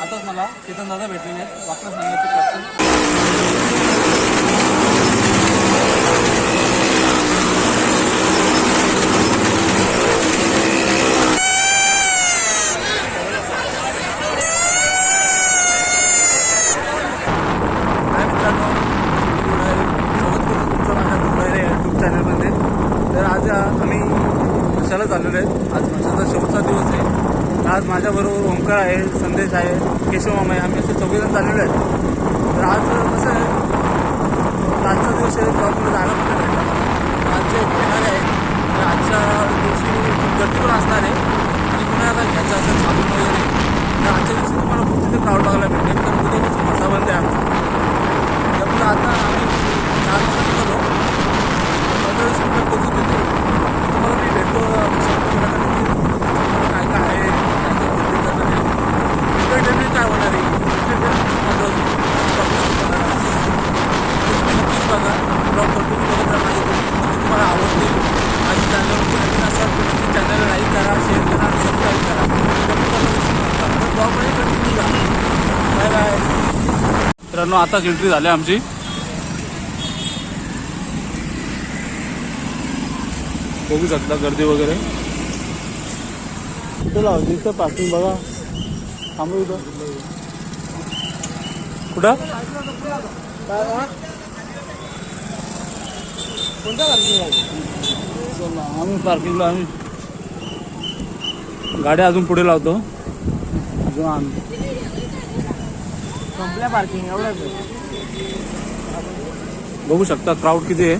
आताच मला चेतन दादा भेटलेले आहेत. वाकडं सांगायचे कॅप्टन हाय मित्रांनो मी गुडाळे. स्वागत करतो तुमचं माझ्या गुडाळे या यूट्यूब चॅनलमध्ये तर आज आ, आम्ही मशाला चाललेलो आहे आज मशाचा शेवटचा दिवस आहे आज माझ्याबरोबर ओंकार आहे संदेश आहे केशव मामा आहे आम्ही असे चौघेजण चाललेलो आहेत तर आज कसं आहे आजचा दिवस आहे प्रॉब्लेम जायला पण नाही भेटला आज जे येणार आहे तर आजच्या दिवशी खूप गर्दी पण असणार आहे आणि कुणाला काय घ्यायचं असेल साबण वगैरे तर आजच्या दिवशी तुम्हाला खूप तिथे क्राऊड बघायला भेटेल तर उद्यापासून मसा बंद आहे आमचा त्यामुळे आता आम्ही चार वाजता निघालो पंधरा वीस मिनिटात पोचून देतो तुम्हाला मी भेटतो काय काय आहे काय काय गोष्टी करणार आहे एंटरटेनमेंट काय होणार आहे एंटरटेनमेंट माझं नक्कीच बघा ब्लॉग भरपूर बघत राहा माझे नक्की तुम्हाला आवडतील माझी चॅनलवरती नवीन असाल तर नक्की चॅनलला लाईक करा शेअर करा आणि सबस्क्राईब करा ब्लॉगमध्ये कंटिन्यू करा बाय बाय मित्रांनो आताच एंट्री झाली आमची. बघू शकता गर्दी वगैरे. चला दिसतं पार्किंग बघा. थांबू इथं. कुठं? आम्ही पार्किंगला आम्ही गाड्या अजून पुढे लावतो. अजून आण संपल्या पार्किंग एवढंच बघू शकता क्राऊड किती आहे.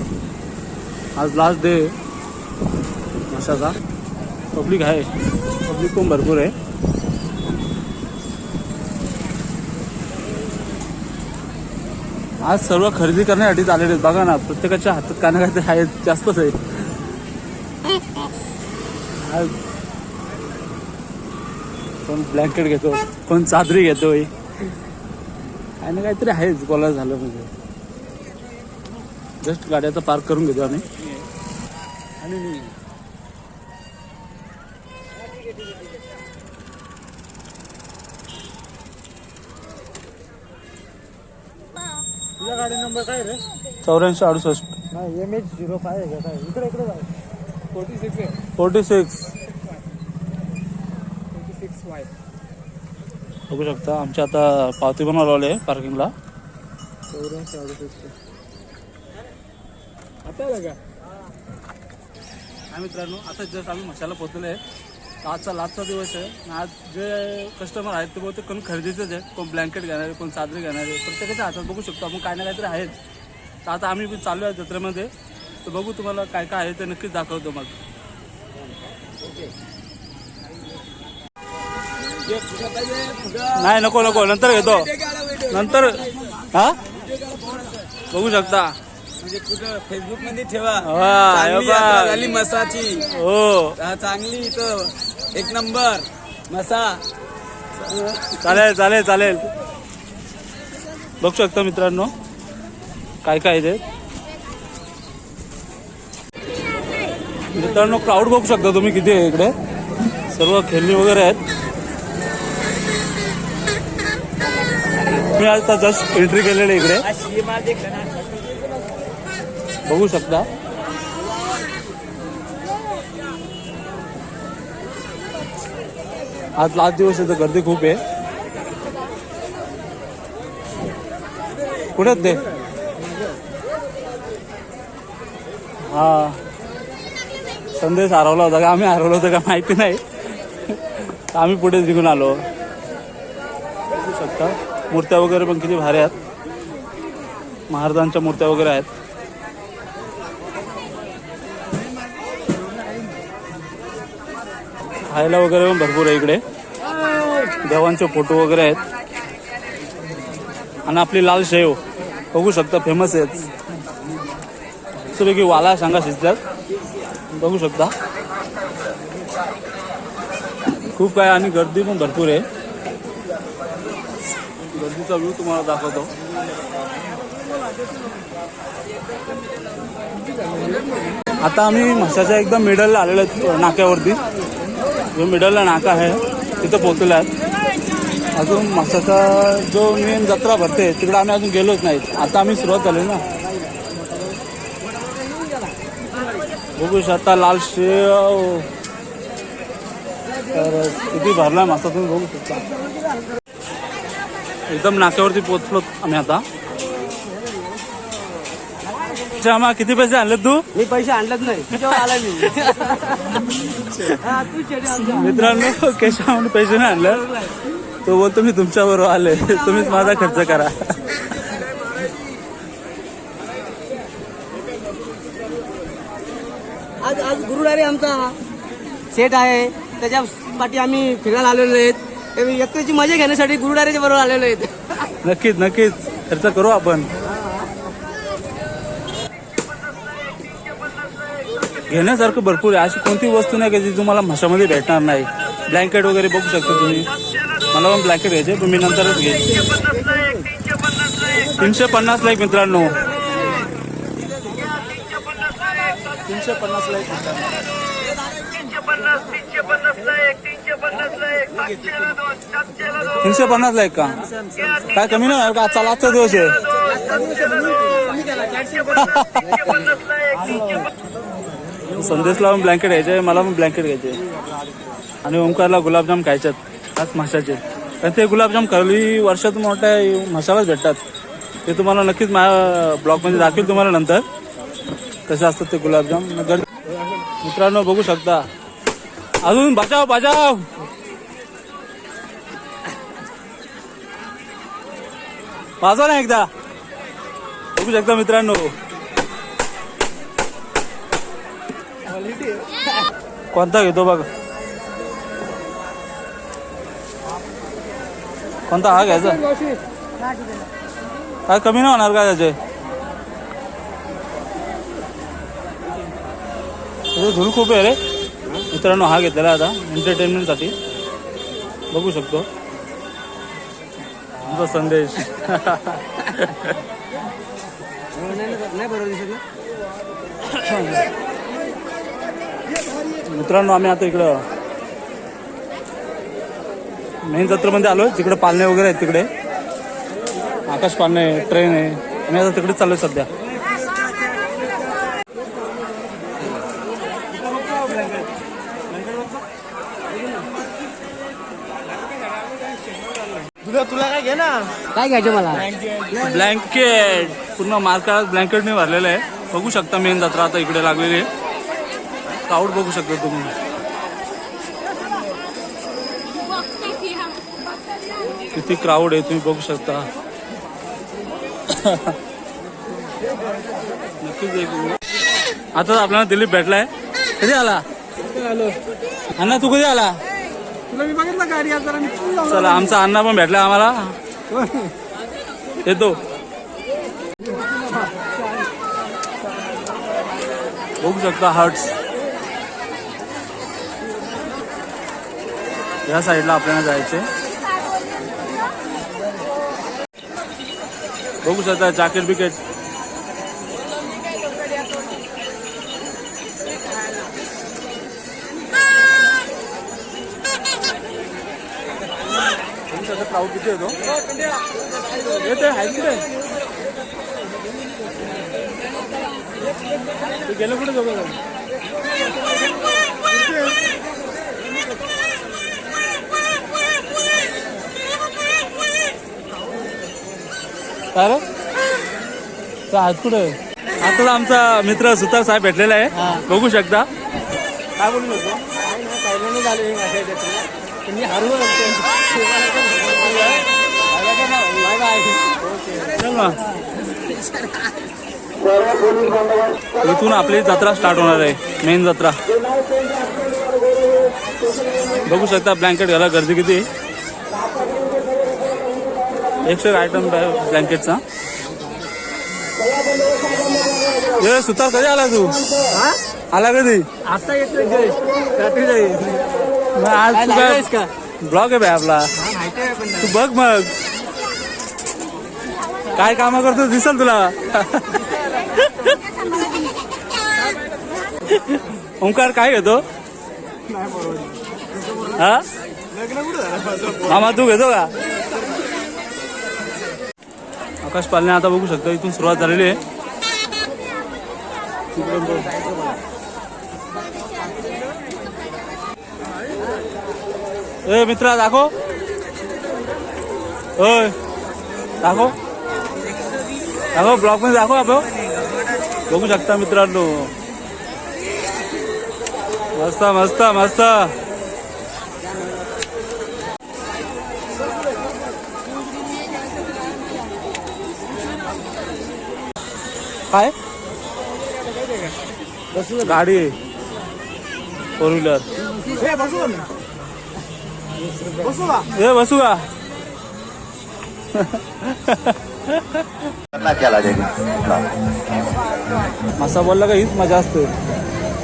आज लास्ट डे अशाचा पब्लिक आहे. पब्लिक पण भरपूर आहे. आज सर्व खरेदी करण्यासाठीच आलेले आहेत. बघा ना प्रत्येकाच्या हातात काय ना काहीतरी आहेत जास्तच आहे. आज कोण ब्लँकेट घेतो कोण चादरी घेतोय. ना काहीतरी आहेच बोलायला झालं म्हणजे. जस्ट गाडी आता पार्क करून घेतो आम्ही. आणि मी तुझ्या गाडी नंबर काय रे? चौऱ्याऐंशी अडुसष्ट. नाही एम एच झिरो फाय आहे का काय? इकडे इकडे जाय फोर्टी सिक्स आहे. Forty six forty six Y बघू शकता. आमच्या आता पावती बनवायला आले पार्किंगला चौऱ्याऐंशी अडुसष्ट आता आलं का? हा मित्रांनो आता जस्ट आम्ही मशाला पोहोचले आहे. आजचा लास्टचा दिवस आहे. आणि आज जे कस्टमर आहेत ते बहुतेक कोण खरेदीचेच आहे. कोण ब्लँकेट घेणारे कोण चादरी घेणारे. प्रत्येकाच्या हातात बघू शकतो आपण काय ना काहीतरी आहेच. तर आता आम्ही पण चालू आहे जत्रेमध्ये. तर बघू तुम्हाला काय काय आहे ते नक्कीच दाखवतो मग. नाही नको नको. नंतर घेतो. नंतर हा? बघू शकता. म्हणजे कुठं फेसबुकमध्ये ठेवा झाली मसाची. हो. चांगली इथं. एक नंबर. मसा. चालेल चालेल चालेल. बघू शकता मित्रांनो काय काय ते. मित्रांनो क्राऊड बघू शकता तुम्ही किती आहे इकडे. सर्व खेळणी वगैरे आहेत. मी आता जस्ट एंट्री केलेली इकडे. बघू शकता. आज लास्ट दिवस आहे तर गर्दी खूप आहे. कुठे ते? हा. संदेश हरवला होता का? आम्ही हरवलं होतं का माहिती नाही. आम्ही पुढे निघून आलो. बघू शकता. मूर्त्या वगैरे पण किती भारी आहेत. महाराजांच्या मूर्त्या वगैरे आहेत. खायला वगैरे पण भरपूर आहे इकडे. देवांचे फोटो वगैरे आहेत. आणि आपली लाल शेव. बघू शकता फेमस आहेत. की वाला सांगा शिजतात बघू शकता. खूप काय आणि गर्दी पण भरपूर आहे. गर्दीचा व्ह्यू तुम्हाला दाखवतो. आता आम्ही म्हशाच्या एकदम मिडलला आलेलो आहेत नाक्यावरती. जो मिडलला नाका आहे तिथं पोचलेला आहेत अजून म्हशाचा जो मेन जत्रा भरते तिकडे आम्ही अजून गेलोच नाही. आता आम्ही सुरुवात झाली ना. बघू शकता लाल शेव. तर किती भरला मासा तुम्ही बघू शकता. एकदम नाक्यावरती पोचलो आम्ही आता. श्यामा किती पैसे आणले तू? मी पैसे आणलेच नाही. हा. मित्रांनो केशवाने पैसे नाही आणलं. तो बोलतो मी तुमच्या बरोबर आले. तुम्हीच माझा खर्च करा. आज आज गुरुवारी आमचा सेट आहे. त्याच्या पाठी आम्ही फिरायला आलेलो आहेत. यात्रेची मजा घेण्यासाठी गुरुवारीच्या बरोबर आलेलो आहेत नक्कीच नक्कीच. खर्च करू आपण. घेण्यासारखं भरपूर आहे. अशी कोणती वस्तू नाही का जी तुम्हाला म्हशामध्ये भेटणार नाही? ब्लँकेट वगैरे बघू शकता तुम्ही. मला पण ब्लँकेट घ्यायचे पण मी नंतरच घेईन तीनशे पन्नासला एक मित्रांनो. तीनशे पन्नासला एक मित्रांनो. तीनशे पन्नासला एक का? काय कमी नाही का? चला आजचा दिवस आहे. संदेशला पण ब्लँकेट घ्यायचे मला पण ब्लँकेट घ्यायचे. आणि ओंकारला गुलाबजाम खायच्यात खास माशाचे. कारण ते गुलाबजाम कळली वर्षातून मोठ्या मसालाच भेटतात. ते तुम्हाला नक्कीच माझ्या ब्लॉगमध्ये दाखवेल तुम्हाला नंतर. कसे असतात ते गुलाबजाम. मित्रांनो बघू शकता. अजून बचाव बचाव! वाजवा ना एकदा. बघू शकता मित्रांनो. कोणता घेतो बघ. कोणता हा घ्यायचा? काय कमी नाही होणार का त्याचे? झुल खूप आहे रे. मित्रांनो हा घेतलेला आता आता एंटरटेनमेंटसाठी बघू शकतो. आमचा संदेश. नाही बरोबर दिसत ना मित्रांनो आम्ही आता इकडं मेन जत्रेमध्ये आलोय. तिकडे पालणे वगैरे आहेत तिकडे. आकाश पालणे ट्रेन आहे. आम्ही आता तिकडेच चाललोय सध्या तुला तुला काय घे ना काय घ्यायचं मला? ब्लँकेट. पूर्ण मार्कात ब्लँकेटने भरलेलं आहे. बघू शकता मेन जत्रा आता इकडे लागलेली आहे. क्राऊड बघू शकता तुम्ही. किती क्राऊड आहे तुम्ही बघू शकता. नक्कीच आता आपल्याला दिलीप भेटलाय. कधी आला? अण्णा तू कधी आला? तुला मी बघितलं गाडी आज जरा मी चला आमचा अण्णा पण भेटला आम्हाला. येतो. बघू शकता हर्ट्स या साईडला आपल्याला जायचे बघू शकता जॅकेट बिकेट. बघू शकता क्राऊड किती येतो कुठे गेलं कुठे दोघं जण? काय रे? ते आहेत कुठे आता आमचा मित्र सुतार साहेब भेटलेला आहे. बघू शकता. काय बोलू शकतो पहिल्यांदा झालो हे माझ्या मी ना इथून आपली जत्रा स्टार्ट होणार आहे. मेन जत्रा. बघू शकता ब्लँकेट घाला गर्दी किती. एकशे एक आयटम ब्लँकेटचा सुतार कधी आला तू? आला कधी? आता येतोय रात्री जाईल आज ब्लॉग आहे आपला. तू बघ मग. काय काम करतो दिसल तुला? ओंकार काय घेतो? हा? मामा तू घेतो का? आकाश पालने आता बघू शकतो इथून सुरुवात झालेली आहे. ए मित्रा दाखव. ओय दाखव. दाखव ब्लॉगमध्ये दाखव आपण बघू शकता मित्रांनो. मस्त मस्त मस्त. काय? गाडी. फोर व्हीलर ए बसू का? करना असा बोलला का हीच मजा असते.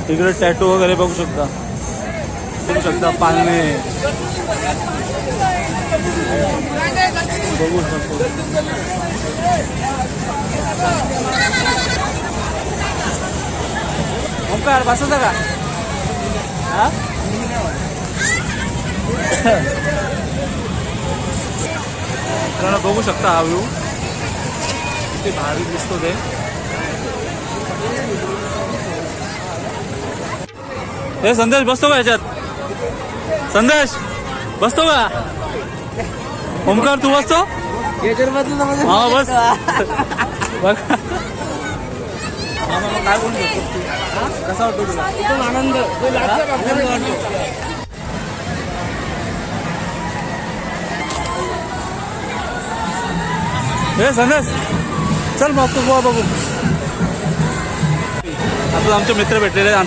तिकडे टॅटू वगैरे बघू शकता. बघू शकता पालणे बघू शकतो. ओंकार बसायचं का? हा? बघू शकता हा व्ह्यू किती भारी दिसतो ते. हे संदेश बसतो का याच्यात? संदेश बसतो का? ओमकार तू बसतो? हा बस. काय बोलतो कसा वाटतो तुला एकदम आनंद आनंद वाटतो हे संदेश. चल मग तू बुवा बघू. आता आमचे मित्र भेटलेले आहेत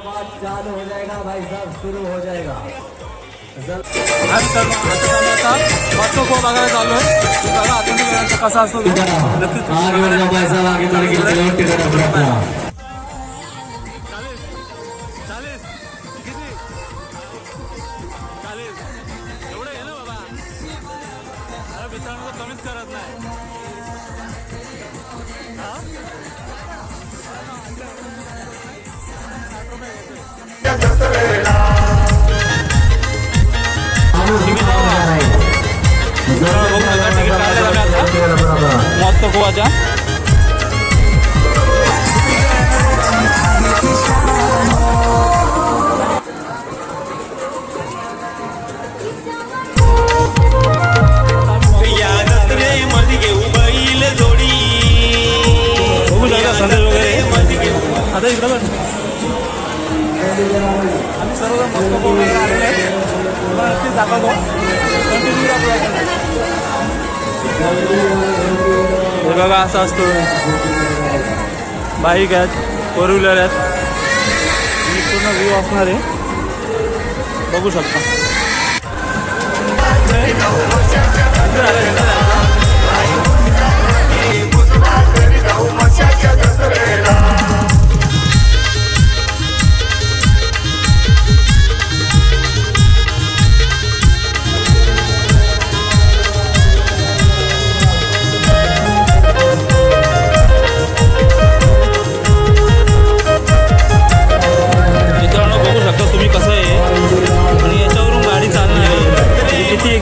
चालू हो जाएगा भाई साहब शुरू हो जाएगा। वाटतो को बघायला चालू आहे कसा असतो. नक्कीच आता इकडं बघ. आम्ही सर्वजण मस्त वगैरे आलेले आहेत तुम्हाला नक्कीच दाखवतो कंटिन्यू दाखवतो हे बघा असं असतो. बाईक आहेत फोर व्हीलर आहेत. मी पूर्ण व्ह्यू असणार आहे. बघू शकता.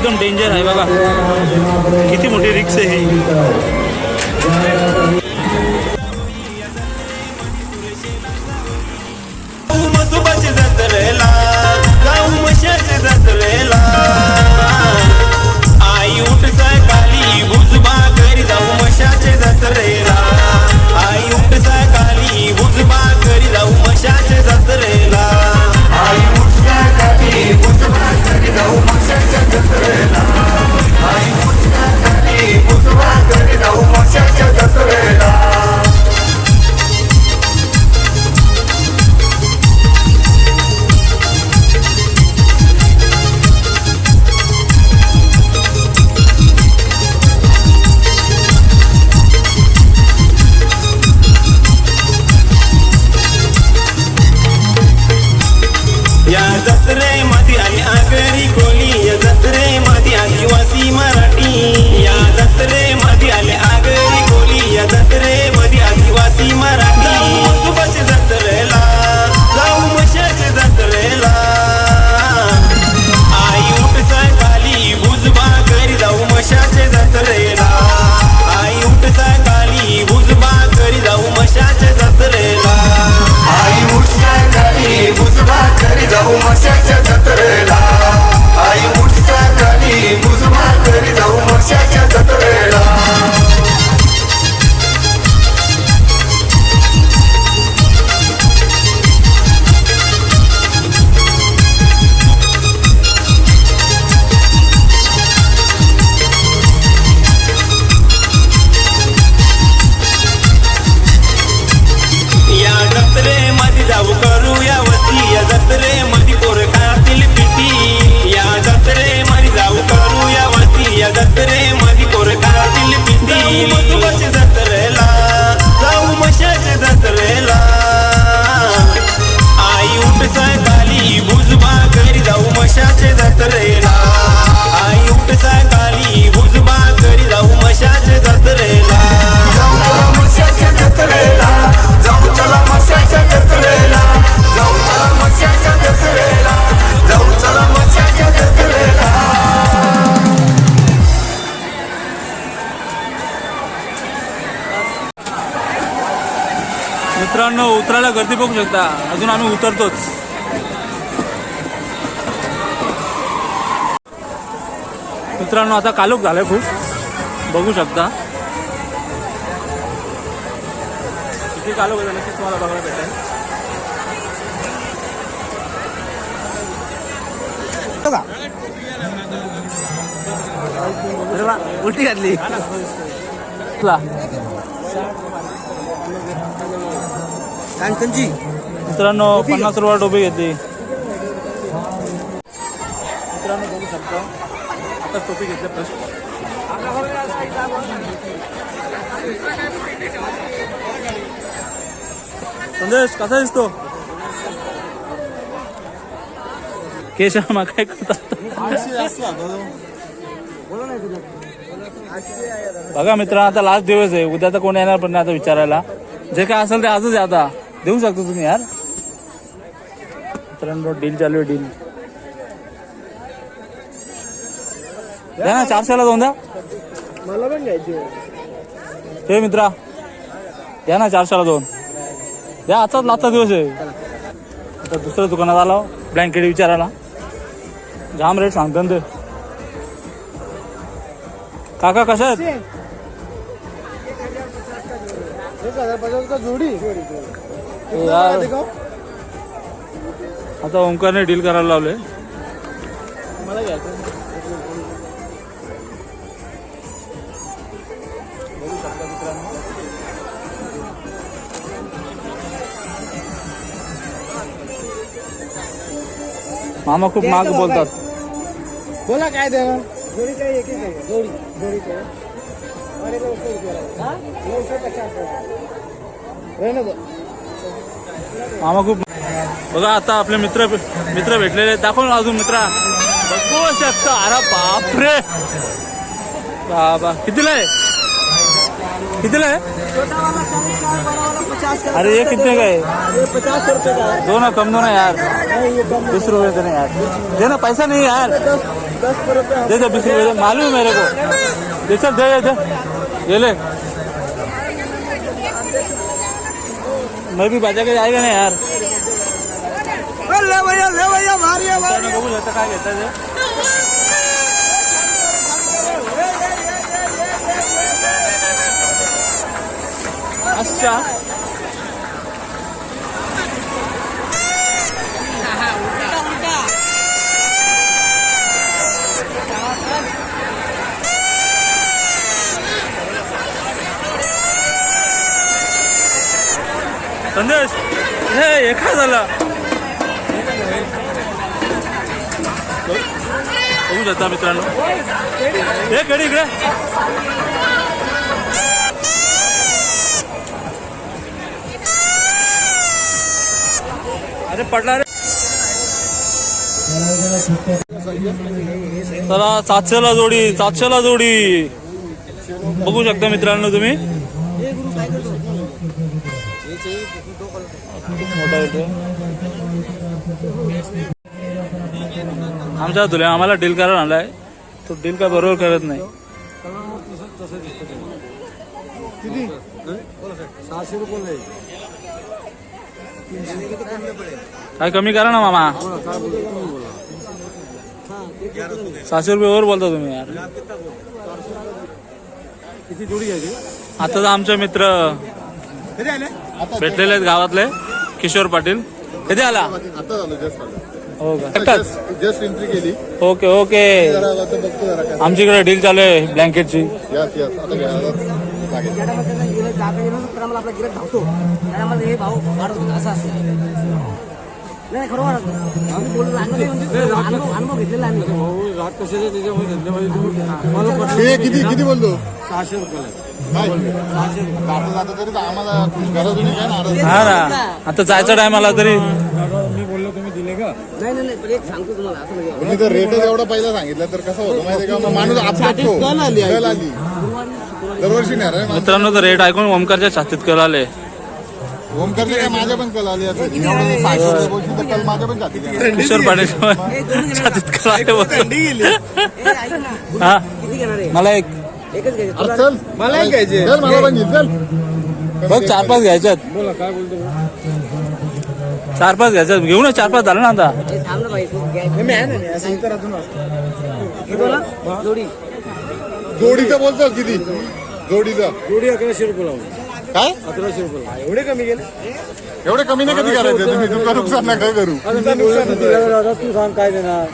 एकदम डेंजर आहे बघा. किती मोठी रिक्स आहे ही. या जत्रेमध्ये आली आगरी कोणी या जत्रे Yeah, yeah, yeah. गर्दी बघू शकता. अजून आम्ही उतरतोच. मित्रांनो आता कालोख झालाय खूप. बघू शकता. किती कालोख झालं नक्कीच तुम्हाला बघायला भेटेल. उलटी घातली. मित्रांनो पन्नास रुपये टोपी घेतली. मित्रांनो बघू शकता. आता टोपी घेतल्या फर्स्ट संदेश कसा दिसतो केशव काय करतात? बघा मित्रांनो आता लास्ट दिवस आहे. उद्या तर कोण येणार पण नाही आता विचारायला. जे काय असेल ते आजच आहे आता. देऊ शकतो तुम्ही यार. मित्रांनो डील चालू आहे डील द्या ना चारशेला दोन द्या. मला पण घ्यायची हे मित्रा द्या ना चारशेला दोन द्या आजचाच लास्टचा दिवस आहे. आता दुसऱ्या दुकानात आलो ब्लँकेट विचारायला. जाम रेट सांगतो ना ते. काका कशा आहेत? जोडी. आता ओंकारने डील करायला लावले मला घ्यायचं मामा खूप माग बोलतात. बोला काय द्या जोडी काय एक जोडी. जोडी काय? अरे हा? पचास मामा खूप बघा, आता आपले मित्र मित्र भेटलेले आहेत. दाखव ना अजून मित्रा. बघू शकता. अरे बापरे. बाबा. कितीला आहे? कितीला आहे? अरे कितने का पचास है दो ना कम दो ना यार. बीस रुपए देना यार. देना पैसा नहीं यार. दे दे बीस रुपए दे. मालूम है मेरे को. दे दे दे ले मैं भी बजा के जाएगा ना यार। ले भैया ले भैया भारी है मित्रांनो बघू शकता काय घेतात ते अच्छा। संदेश हे एका झाला? बघू शकता मित्रांनो. हे कडे इकडे. अरे पडला रे. चला सातशेला जोडी सातशेला जोडी. बघू शकता मित्रांनो तुम्ही. आमच्या तुले आम्हाला डील करायला आणलाय तो डील काय बरोबर करत नाही. सहाशे रुपये काय कमी करा ना मामा. सहाशे रुपये वर बोलता तुम्ही यार. किती जोडी आता आमचे मित्र कधी आले? भेटलेले आहेत गावातले. किशोर पाटील. कधी आला? आता झालं जस्ट आलं. हो का? जस्ट एंट्री केली. Okay okay. जरा आता बघतो जरा काय. आमच्याकडे डील चालू आहे ब्लँकेटची. यस यस आता घ्या लागेल आपला गिरत धावतो त्याला मला हे भाऊ वाढवतो असं असतं नाही खरोखर आम्ही बोललो अनुभव म्हणजे अनुभव अनुभव घेतलेला आम्ही भाऊ राग कशाचे त्याच्यामुळे धंद्यामध्ये तुम्ही मला पटलं हे किती किती बोलतो? सहाशे रुपये हा ना. आता जायचा टाइम आला तरी मी बोललो तुम्ही दिले का? नाही नाही नाही पण एक सांगतो तुम्हाला असं म्हणजे तुम्ही तर रेटच एवढा पहिला सांगितलं तर कसं होतं माहिती का? मग माणूस कल आली कल आली. दरवर्षी नाही रे मित्रांनो तर रेट ऐकून ओमकारच्या छातीत कल आले. ओमकारचे काय माझ्या पण कल आली कल माझ्या पण किशोर पाटील छातीत कल आले हा. आहे? मला एक. एकच घ्यायचं. अरे चल मला एक घ्यायचे. चल मला पण चल. बघ चार पाच घ्यायच्यात बोला काय बोलतो चार पाच घ्यायच्यात घेऊ ना चार पाच झालं ना आता. हे थांब ना बाई तू घ्यायचं मी आहे ना मी असं इतर अजून असतं. हे बोला जोडी. जोडीचं बोलतो किती? जोडीचं. जोडी अकराशे रुपये लावली काय? अकराशे रुपये लावली. एवढे कमी गेले एवढे कमी नाही कधी करायचं? तुम्ही तुमचं नुकसान नका करू? दादा तू सांग काय देणार?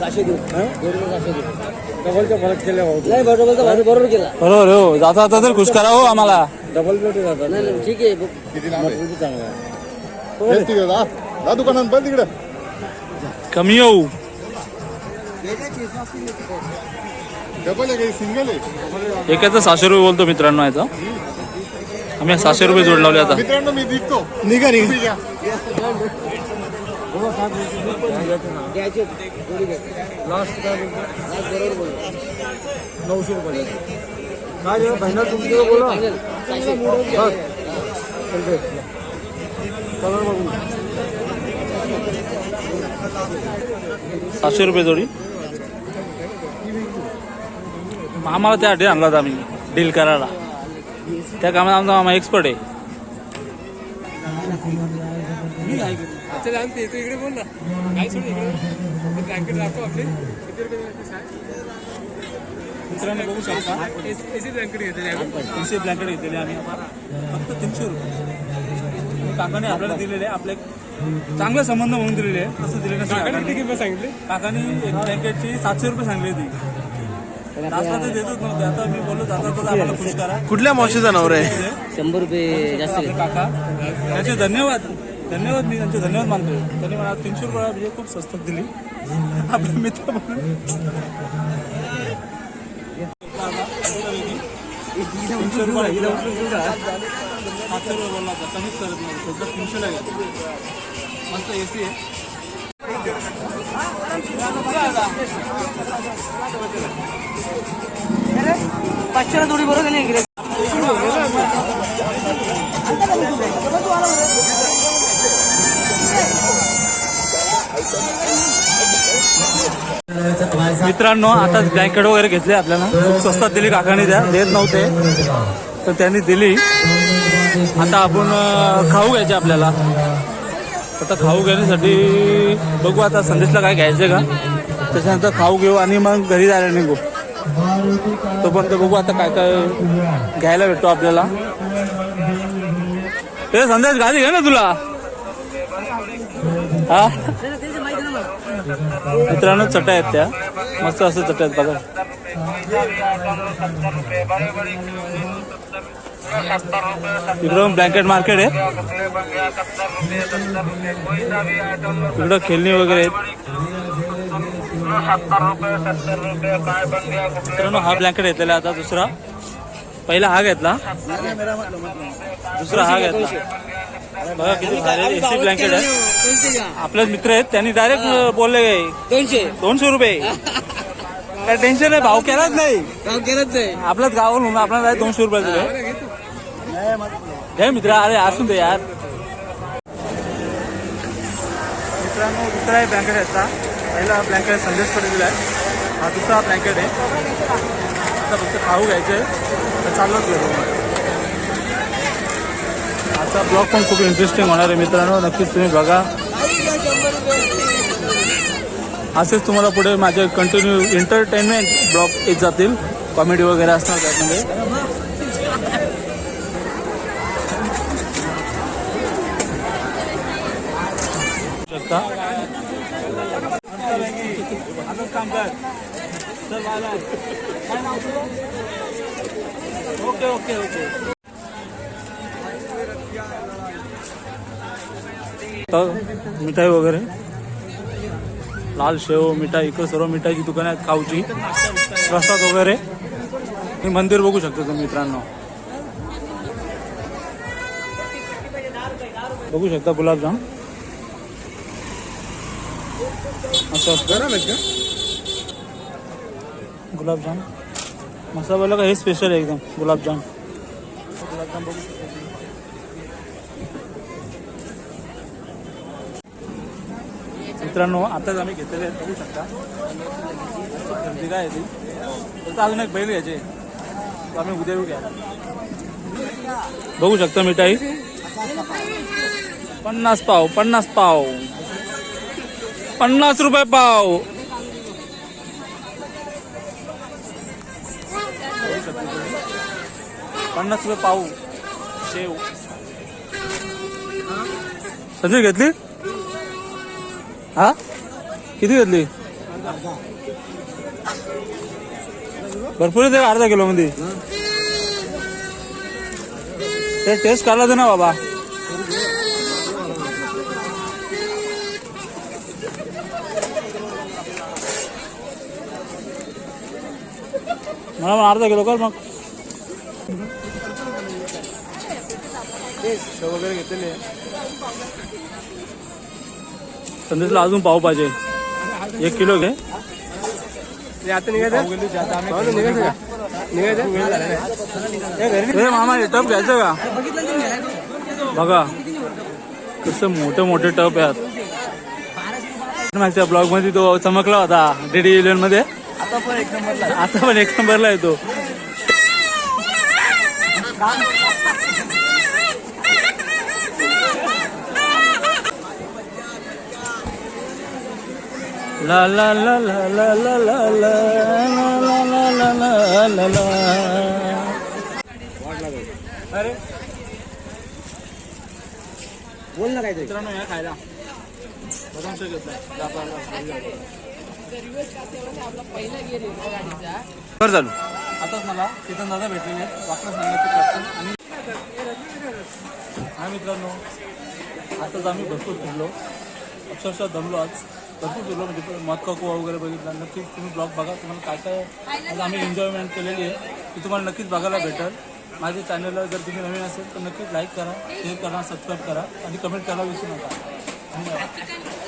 सहाशे देऊ. जोडीला सहाशे देऊ. डबलचा फरक केला भाऊ. नाही बरोबर तर भाऊ बरोबर केला. बरोबर हो. जाता जाता तर खुश करा हो आम्हाला. डबल प्लेट जातात. नाही नाही ठीक आहे बघ. किती लांब आहे? किती चांगला आहे. तेच तिकडे जा. जा दुकानात पण तिकडे. कमी येऊ. डबल आहे काही सिंगल आहे. एकाचं सहाशे रुपये बोलतो मित्रांनो याचा. आम्ही सहाशे रुपये जोड लावले आता. मित्रांनो मी दिसतो निघा तुम्ही घ्या. घ्यायची जोडी घ्यायची लास्ट काय बोलतो? आज बरोबर बोललो नऊशे रुपये काय जेव्हा फायनल तुमचं बोला चालतंय. कलर बघू. सातशे रुपये जोडी. आम्हाला त्या डे आणला होता आम्ही. डील करायला. त्या कामात आमचा मामा एक्सपर्ट आहे. मित्रांनो बघू शकता. एसी ब्लँकेट घेतलेली आहे एसी ब्लँकेट घेतलेली आम्ही आता फक्त तीनशे रुपये. काकाने आपल्याला दिलेले आहे आपले चांगले संबंध म्हणून दिलेले आहे. तसं दिले नसेल सांगितले? काकाने एक ब्लँकेटची सातशे रुपये सांगली होती. जास्त ते देतच नव्हते. आता मी बोललो जाता तर आम्हाला खुश करा. कुठल्या मावशीचा नवरा आहे? शंभर रुपये जास्त आपले काका त्यांचे धन्यवाद. धन्यवाद मी त्यांचे धन्यवाद मानतोय त्यांनी मला तीनशे रुपये म्हणजे खूप स्वस्तात दिली आपले मित्र म्हणून तीनशे रुपये सातशे रुपये बोलला होता कमीच करत नाही फक्त तीनशेला घेतो मस्त ए सी आहे पाचशेला जोडी बरोबर नाही मित्रांनो आता ब्लँकेट वगैरे घेतले आपल्याला. खूप स्वस्तात दिली काकाने द्या देत नव्हते. तर त्यांनी दिली. आता आपण खाऊ घ्यायचे आपल्याला. आता खाऊ घेण्यासाठी बघू आता संदेशला काय घ्यायचं का. त्याच्यानंतर खाऊ घेऊ आणि मग घरी जायला निघू. तोपर्यंत बघू आता काय काय घ्यायला भेटतो आपल्याला. ते संदेश गाडी घे ना तुला. हा? मित्रांनो चटा आहेत त्या. मस्त असं चटा आहेत बघा. इकडं ब्लँकेट मार्केट आहे. इकडं खेळणी वगैरे आहेत. मित्रांनो हा ब्लँकेट घेतलेला आता दुसरा. पहिला हा घेतला. दुसरा हा घेतला. बघा किती भारी एसी ब्लँकेट आहे. दोनशे घ्या. आपले मित्र आहेत. त्यांनी डायरेक्ट बोलले दोनशे. दोनशे रुपये. काय टेन्शन नाही भाव केलाच नाही. गाव केलंच नाही. आपल्याच गावावर म्हणून आपल्याला दोनशे रुपये दिले घे मित्र. अरे असून दे यार. मित्रांनो दुसरा आहे ब्लँकेट याचा पहिला ब्लँकेट संदेशकडे दिला आहे. हा दुसरा ब्लँकेट आहे. आता फक्त खाऊ घ्यायचे तर चाललोच गेलो आजचा ब्लॉग पण खूप इंटरेस्टिंग होणार आहे मित्रांनो. नक्कीच तुम्ही बघा. असेच तुम्हाला पुढे माझे कंटिन्यू एंटरटेनमेंट ब्लॉग येत जातील. कॉमेडी वगैरे असणार त्यामध्ये. शकता ओके ओके ओके. मिठाई वगैरे. लाल शेव मिठाई इकडं सर्व मिठाईची दुकानं आहेत खाऊची. प्रसाद वगैरे. हे मंदिर बघू शकता तुम्ही मित्रांनो. बघू शकता गुलाबजाम. असं असतं. गरम आहेत का? गुलाबजाम. मसाला का हे स्पेशल आहे एकदम गुलाबजाम. गुलाबजाम बघू मित्रांनो आताच आम्ही घेतलेले आहेत बघू शकता. गर्दी काय आहे ती? तर अजून एक बैल घ्यायचे. तर आम्ही उद्या येऊ घ्या बघू शकता मिठाई. पन्नास पाव पन्नास पाव. पन्नास रुपये पाव. पन्नास रुपये पाऊ शेव. संजय घेतली? हा? किती घेतली? भरपूर येते अर्धा किलो मध्ये. ते टेस्ट काढला होता ना बाबा. मला अर्धा किलो कर मग. शेव वगैरे घेतलेले आहे. संदेशला अजून पाव पाहिजे. एक किलो घे. आता निघायचं? निघायचं का? निघायचं? ए मामा हे टप घ्यायचं का? बघा. कसं मोठे मोठे टप आहेत. मागच्या ब्लॉगमध्ये तो चमकला होता डीडी इलेव्हनमध्ये. आता पण एक नंबरला आता पण एक नंबरला येतो ला ला ला ला ला ला ला ला ला ला ला ला ला ला अरे बोल ना काय मित्रांनो या खायला बदाम शेक घेतलाय कर चालू आताच मला तिथं दादा भेटलेले सांगायचं आणि हा मित्रांनो आताच आम्ही भरपूर फिरलो अक्षरशः दमलो आज भरपूर फिरलो म्हणजे मतका ककुवा वगैरे बघितला. नक्कीच तुम्ही ब्लॉग बघा. तुम्हाला काय काय आज आम्ही एन्जॉयमेंट केलेली आहे. ती तुम्हाला नक्कीच बघायला भेटेल. माझ्या चॅनलला जर तुम्ही नवीन असेल तर नक्कीच लाईक करा शेअर करा सबस्क्राईब करा आणि कमेंट करायला विसरू नका. धन्यवाद.